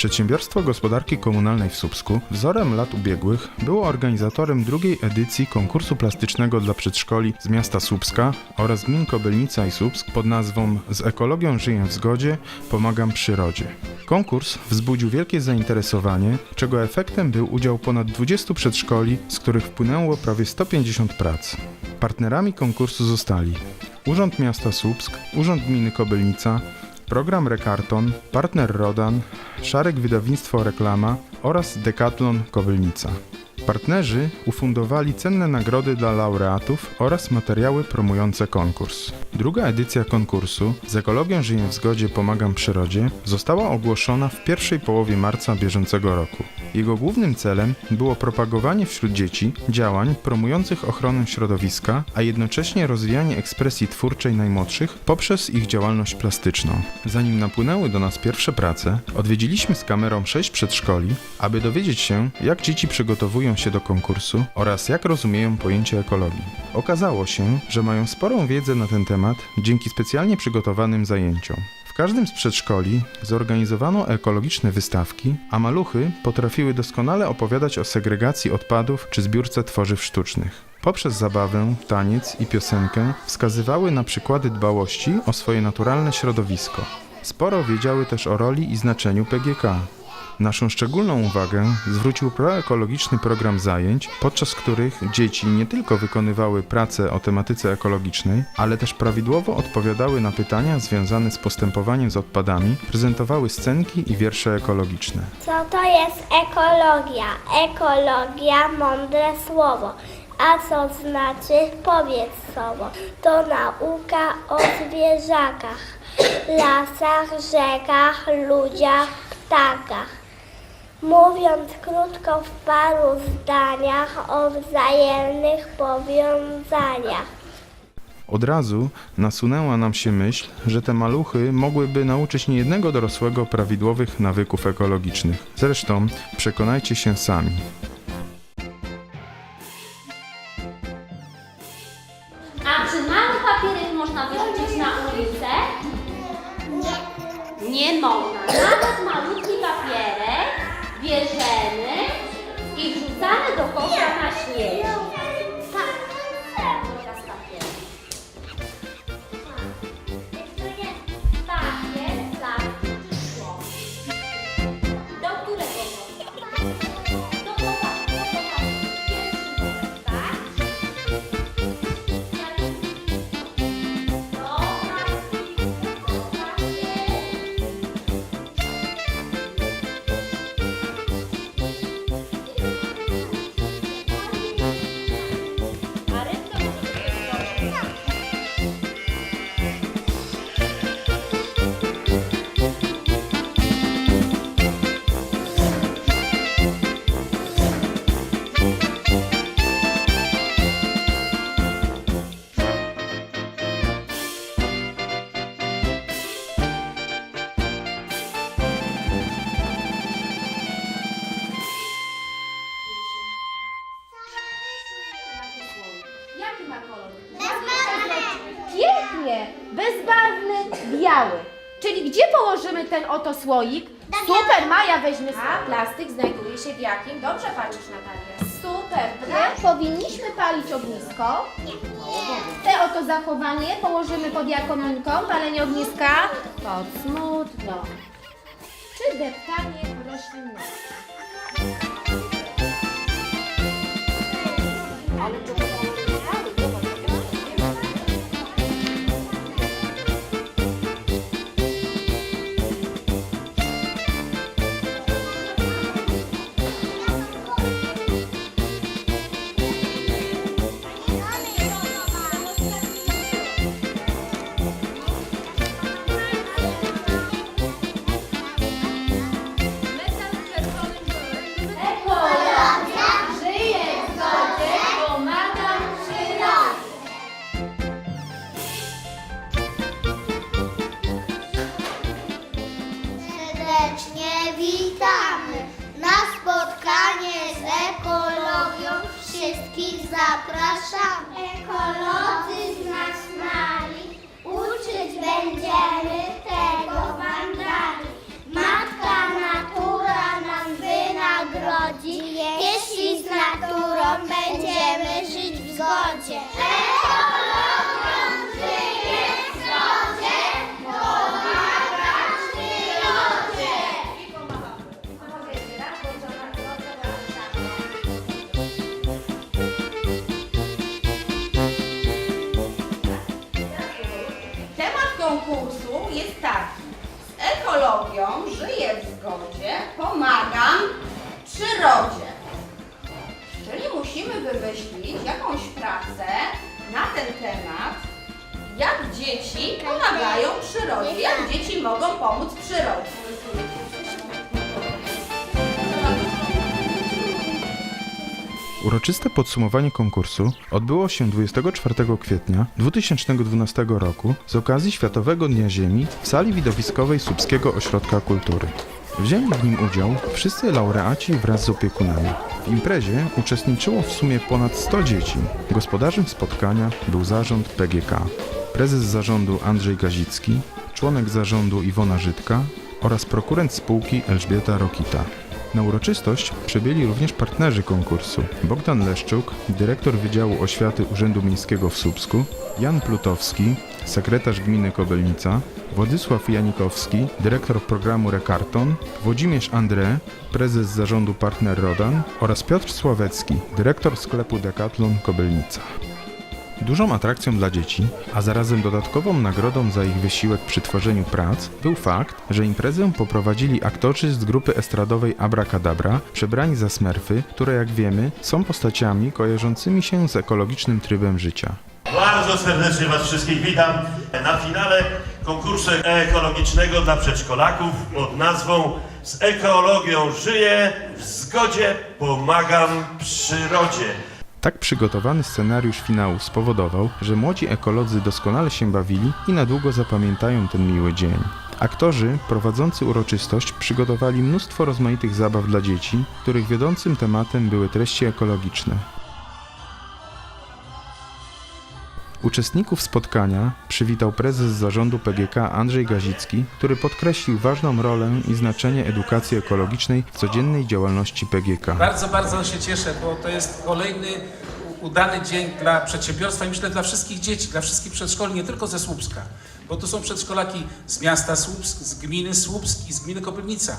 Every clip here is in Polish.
Przedsiębiorstwo Gospodarki Komunalnej w Słupsku wzorem lat ubiegłych było organizatorem drugiej edycji konkursu plastycznego dla przedszkoli z miasta Słupska oraz gmin Kobylnica i Słupsk pod nazwą Z ekologią żyję w zgodzie, pomagam przyrodzie. Konkurs wzbudził wielkie zainteresowanie, czego efektem był udział ponad 20 przedszkoli, z których wpłynęło prawie 150 prac. Partnerami konkursu zostali Urząd Miasta Słupsk, Urząd Gminy Kobylnica, Program Rekarton, Partner Rodan, Szarek Wydawnictwo Reklama oraz Decathlon Kobylnica. Partnerzy ufundowali cenne nagrody dla laureatów oraz materiały promujące konkurs. Druga edycja konkursu Z ekologią żyję w zgodzie pomagam przyrodzie została ogłoszona w pierwszej połowie marca bieżącego roku. Jego głównym celem było propagowanie wśród dzieci działań promujących ochronę środowiska, a jednocześnie rozwijanie ekspresji twórczej najmłodszych poprzez ich działalność plastyczną. Zanim napłynęły do nas pierwsze prace, odwiedziliśmy z kamerą sześć przedszkoli, aby dowiedzieć się, jak dzieci przygotowują się do konkursu oraz jak rozumieją pojęcie ekologii. Okazało się, że mają sporą wiedzę na ten temat dzięki specjalnie przygotowanym zajęciom. W każdym z przedszkoli zorganizowano ekologiczne wystawki, a maluchy potrafiły doskonale opowiadać o segregacji odpadów czy zbiórce tworzyw sztucznych. Poprzez zabawę, taniec i piosenkę wskazywały na przykłady dbałości o swoje naturalne środowisko. Sporo wiedziały też o roli i znaczeniu PGK. Naszą szczególną uwagę zwrócił proekologiczny program zajęć, podczas których dzieci nie tylko wykonywały prace o tematyce ekologicznej, ale też prawidłowo odpowiadały na pytania związane z postępowaniem z odpadami, prezentowały scenki i wiersze ekologiczne. Co to jest ekologia? Ekologia, mądre słowo. A co znaczy? Powiedz słowo. To nauka o zwierzakach, lasach, rzekach, ludziach, ptakach. Mówiąc krótko w paru zdaniach o wzajemnych powiązaniach. Od razu nasunęła nam się myśl, że te maluchy mogłyby nauczyć niejednego dorosłego prawidłowych nawyków ekologicznych. Zresztą przekonajcie się sami. A czy mały papierek można wyrzucić na ulicę? Nie. Nie można. Nawet malutki papierek bierzemy i wrzucamy do kosza na śmieci. Jaki ma kolor? Pięknie! Bezbarwny, biały. Czyli gdzie położymy ten oto słoik? Super, Maja weźmie A plastik znajduje się w jakim? Dobrze palisz Natalia. Super. Gdzie powinniśmy palić ognisko? Nie. Te oto zachowanie położymy pod jaką linką? Palenie ogniska? Pod smutno. Czy deptanie roślinności? Wszystkich zapraszam, ekolodzy z nas mali, uczyć będziemy tego wandali. Matka natura nam wynagrodzi, jeśli z naturą będziemy żyć w zgodzie. Ekolodzy jak dzieci pomagają przyrodzie, jak dzieci mogą pomóc przyrodzie. Uroczyste podsumowanie konkursu odbyło się 24 kwietnia 2012 roku z okazji Światowego Dnia Ziemi w sali widowiskowej Słupskiego Ośrodka Kultury. Wzięli w nim udział wszyscy laureaci wraz z opiekunami. W imprezie uczestniczyło w sumie ponad 100 dzieci. Gospodarzem spotkania był zarząd PGK. Prezes zarządu Andrzej Gazicki, członek zarządu Iwona Żydka oraz prokurent spółki Elżbieta Rokita. Na uroczystość przybyli również partnerzy konkursu. Bogdan Leszczuk, dyrektor Wydziału Oświaty Urzędu Miejskiego w Słupsku, Jan Plutowski, sekretarz gminy Kobelnica, Władysław Janikowski, dyrektor programu Rekarton, Włodzimierz André, prezes zarządu Partner Rodan oraz Piotr Sławecki, dyrektor sklepu Decathlon Kobelnica. Dużą atrakcją dla dzieci, a zarazem dodatkową nagrodą za ich wysiłek przy tworzeniu prac, był fakt, że imprezę poprowadzili aktorzy z grupy estradowej Abracadabra, przebrani za smerfy, które jak wiemy są postaciami kojarzącymi się z ekologicznym trybem życia. Bardzo serdecznie Was wszystkich witam na finale konkursu ekologicznego dla przedszkolaków pod nazwą Z ekologią żyję, w zgodzie pomagam przyrodzie. Tak przygotowany scenariusz finału spowodował, że młodzi ekolodzy doskonale się bawili i na długo zapamiętają ten miły dzień. Aktorzy prowadzący uroczystość przygotowali mnóstwo rozmaitych zabaw dla dzieci, których wiodącym tematem były treści ekologiczne. Uczestników spotkania przywitał prezes zarządu PGK Andrzej Gazicki, który podkreślił ważną rolę i znaczenie edukacji ekologicznej w codziennej działalności PGK. Bardzo, bardzo się cieszę, bo to jest kolejny udany dzień dla przedsiębiorstwa i myślę dla wszystkich dzieci, dla wszystkich przedszkoli, nie tylko ze Słupska, bo tu są przedszkolaki z miasta Słupsk, z gminy Słupsk i z gminy Kopylnica.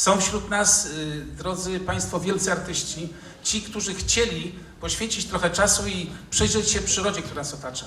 Są wśród nas, y, drodzy Państwo, wielcy artyści, ci, którzy chcieli poświęcić trochę czasu i przyjrzeć się przyrodzie, która nas otacza.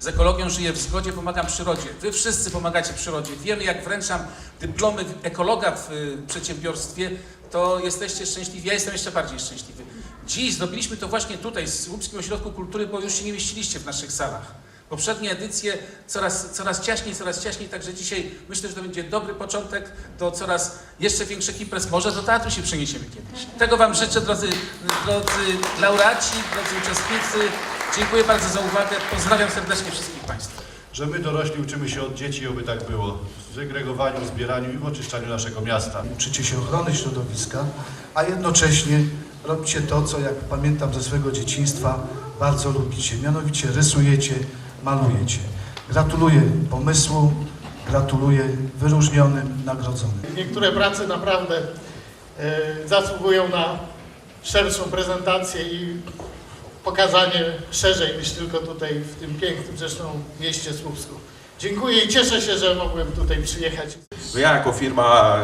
Z ekologią żyję w zgodzie, pomagam przyrodzie. Wy wszyscy pomagacie przyrodzie. Wiemy, jak wręczam dyplomy ekologa w y, przedsiębiorstwie, to jesteście szczęśliwi. Ja jestem jeszcze bardziej szczęśliwy. Dziś zrobiliśmy to właśnie tutaj, w Słupskim Ośrodku Kultury, bo już się nie mieściliście w naszych salach. Poprzednie edycje coraz, coraz ciaśniej, coraz ciaśniej, także dzisiaj myślę, że to będzie dobry początek do coraz jeszcze większych imprez. Może do teatru się przeniesiemy kiedyś. Tego Wam życzę, drodzy, drodzy laureaci, drodzy uczestnicy. Dziękuję bardzo za uwagę. Pozdrawiam serdecznie wszystkich Państwa. że my dorośli uczymy się od dzieci, oby tak było, w segregowaniu, zbieraniu i w oczyszczaniu naszego miasta. uczycie się ochrony środowiska, a jednocześnie robicie to, co jak pamiętam ze swego dzieciństwa bardzo lubicie, mianowicie rysujecie, malujecie. Gratuluję pomysłu, gratuluję wyróżnionym, nagrodzonym. Niektóre prace naprawdę e, zasługują na szerszą prezentację i pokazanie szerzej niż tylko tutaj w tym pięknym zresztą mieście Słupsku. Dziękuję i cieszę się, że mogłem tutaj przyjechać. No ja jako firma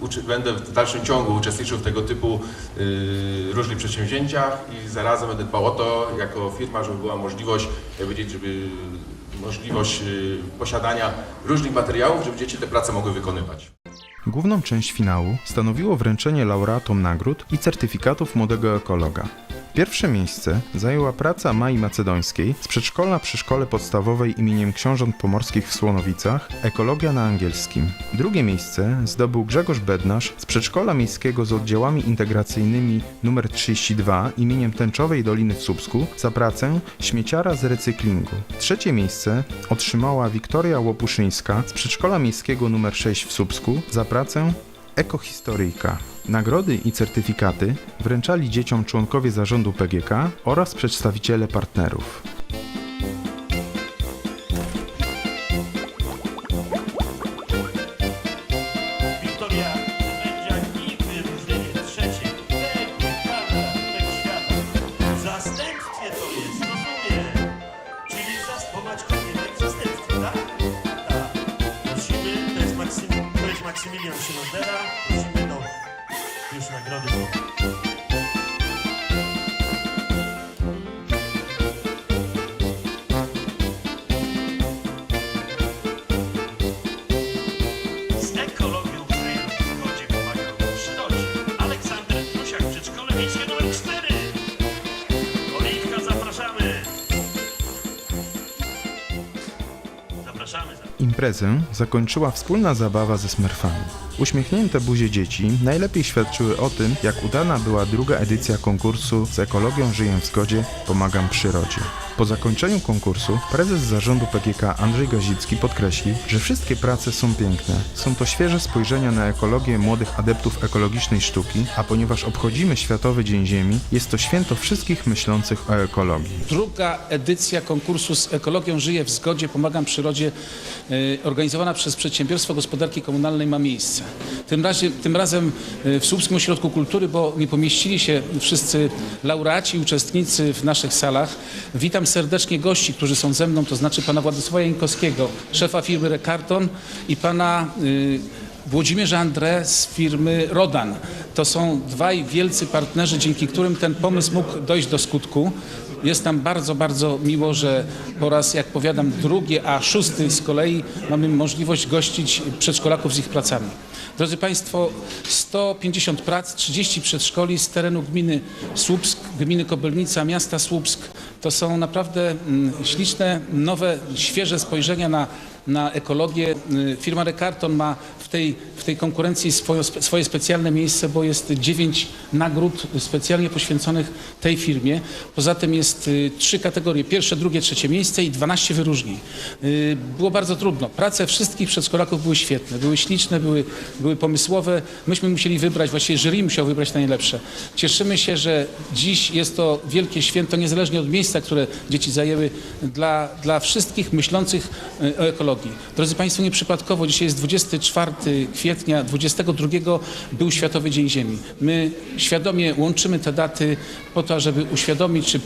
uczy, będę w dalszym ciągu uczestniczył w tego typu y, różnych przedsięwzięciach i zarazem będę dbał o to jako firma, żeby była możliwość, jak powiedzieć, żeby możliwość y, posiadania różnych materiałów, żeby dzieci te prace mogły wykonywać. Główną część finału stanowiło wręczenie laureatom nagród i certyfikatów młodego ekologa. Pierwsze miejsce zajęła praca Mai Macedońskiej z przedszkola przy szkole podstawowej imieniem Książąt Pomorskich w Słonowicach Ekologia na angielskim. Drugie miejsce zdobył Grzegorz Bednarz z przedszkola miejskiego z oddziałami integracyjnymi nr 32 imieniem Tęczowej Doliny w Słupsku za pracę Śmieciara z recyklingu. Trzecie miejsce otrzymała Wiktoria Łopuszyńska z przedszkola miejskiego nr 6 w Słupsku za pracę Ekohistoryjka. Nagrody i certyfikaty wręczali dzieciom członkowie zarządu PGK oraz przedstawiciele partnerów. Maksymilian Szymondera. Prosimy do już Imprezę zakończyła wspólna zabawa ze smerfami. Uśmiechnięte buzie dzieci najlepiej świadczyły o tym, jak udana była druga edycja konkursu z ekologią Żyję w Zgodzie, pomagam przyrodzie. Po zakończeniu konkursu prezes zarządu PGK Andrzej Gazicki podkreślił, że wszystkie prace są piękne. Są to świeże spojrzenia na ekologię młodych adeptów ekologicznej sztuki, a ponieważ obchodzimy Światowy Dzień Ziemi, jest to święto wszystkich myślących o ekologii. Druga edycja konkursu z ekologią Żyję w Zgodzie, Pomagam Przyrodzie, e, organizowana przez Przedsiębiorstwo Gospodarki Komunalnej ma miejsce. Tym, razie, tym razem e, w Słupskim Ośrodku Kultury, bo nie pomieścili się wszyscy laureaci uczestnicy w naszych salach. Witam serdecznie gości, którzy są ze mną, to znaczy pana Władysława Jańkowskiego, szefa firmy Rekarton i pana y, Włodzimierza André z firmy Rodan. To są dwaj wielcy partnerzy, dzięki którym ten pomysł mógł dojść do skutku. Jest nam bardzo, bardzo miło, że po raz, jak powiadam, drugi, a szósty z kolei mamy możliwość gościć przedszkolaków z ich pracami. Drodzy Państwo, 150 prac, 30 przedszkoli z terenu gminy Słupsk, gminy Kobylnica, miasta Słupsk. To są naprawdę mm, śliczne, nowe, świeże spojrzenia na, na ekologię. Y, Firma Rekarton ma w tej, w tej konkurencji swoje, swoje specjalne miejsce, bo jest dziewięć nagród specjalnie poświęconych tej firmie. Poza tym jest y, trzy kategorie, pierwsze, drugie, trzecie miejsce i 12 wyróżnień. Y, Było bardzo trudno. Prace wszystkich przedszkolaków były świetne, były śliczne, były, były pomysłowe. Myśmy musieli wybrać, właściwie jury musiał wybrać najlepsze. Cieszymy się, że dziś jest to wielkie święto, niezależnie od miejsca, które dzieci zajęły, dla, dla wszystkich myślących o ekologii. Drodzy Państwo, nieprzypadkowo dzisiaj jest 24 kwietnia, 22 był Światowy Dzień Ziemi. My świadomie łączymy te daty po to, żeby uświadomić czy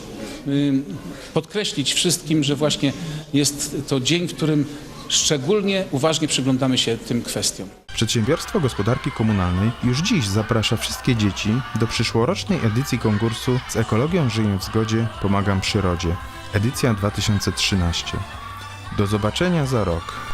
podkreślić wszystkim, że właśnie jest to dzień, w którym szczególnie uważnie przyglądamy się tym kwestiom. Przedsiębiorstwo Gospodarki Komunalnej już dziś zaprasza wszystkie dzieci do przyszłorocznej edycji konkursu z ekologią Żyję w Zgodzie, pomagam przyrodzie. Edycja 2013. Do zobaczenia za rok.